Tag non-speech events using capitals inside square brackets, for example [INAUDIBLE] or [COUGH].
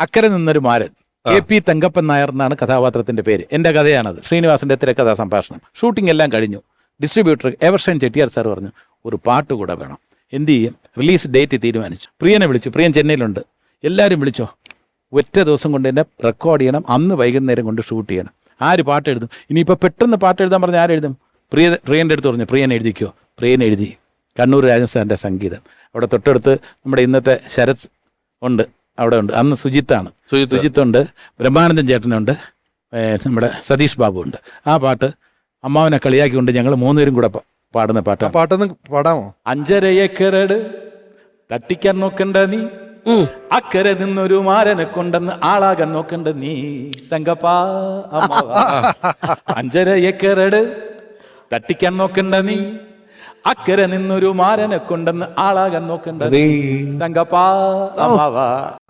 അക്കരെ നിന്നൊരു മാരൻ A P Thankappan Nair എന്നാണ് കഥാപാത്രത്തിന്റെ പേര്. എന്റെ കഥയാണത് ശ്രീനിവാസന്റെ തിരക്കഥാ സംഭാഷണം ഷൂട്ടിംഗ് എല്ലാം കഴിഞ്ഞു. ഡിസ്ട്രിബ്യൂട്ടർ എവർഷൻ ചെട്ടിയാർ സാർ പറഞ്ഞു ഒരു പാട്ട് കൂടെ വേണം. എന്ത് ചെയ്യും? റിലീസ് ഡേറ്റ് തീരുമാനിച്ചു. പ്രിയനെ വിളിച്ചു. പ്രിയൻ ചെന്നൈയിലുണ്ട്. എല്ലാവരും വിളിച്ചോ? ഒറ്റ ദിവസം കൊണ്ട് തന്നെ റെക്കോർഡ് ചെയ്യണം. അന്ന് വൈകുന്നേരം കൊണ്ട് ഷൂട്ട് ചെയ്യണം. ആര് പാട്ട് എഴുതും? ഇനിയിപ്പോൾ പെട്ടെന്ന് പാട്ട് എഴുതാൻ പറഞ്ഞാൽ ആരെഴുതും പ്രിയ പ്രിയന്റെ അടുത്ത് പറഞ്ഞു പ്രിയൻ എഴുതിക്കോ? പ്രിയൻ എഴുതി. കണ്ണൂർ രാജസ്ഥാന്റെ സംഗീതം. അവിടെ തൊട്ടടുത്ത് നമ്മുടെ ഇന്നത്തെ ശരത് ഉണ്ട്. അവിടെ ഉണ്ട് അന്ന് സുജിത്താണ്. സുജിത്തുണ്ട് സുജിത്ത്. ഉണ്ട് ബ്രഹ്മാനന്ദൻ ചേട്ടനുണ്ട് നമ്മുടെ സതീഷ് ബാബു ഉണ്ട് ആ പാട്ട് അമ്മാവനെ കളിയാക്കിക്കൊണ്ട് ഞങ്ങൾ മൂന്നുപേരും കൂടെ പാടുന്ന ആ പാട്ടാണ് പാട്ടൊന്ന് പാടാമോ? അഞ്ചര ഏക്കറട് [LAUGHS] തട്ടിക്കാൻ നോക്കണ്ട നീ. അക്കരെ നിന്നൊരു മാരനെ കൊണ്ടെന്ന് ആളാകാൻ നോക്കണ്ട നീ. തങ്കപ്പാ അമ്മാവാ. അഞ്ചര ഏക്കറട് തട്ടിക്കാൻ നോക്കണ്ട നീ. അക്കരെ നിന്നൊരു മാരനെ കൊണ്ടെന്ന് ആളാകാൻ നോക്കണ്ട നീ. തങ്കപ്പാ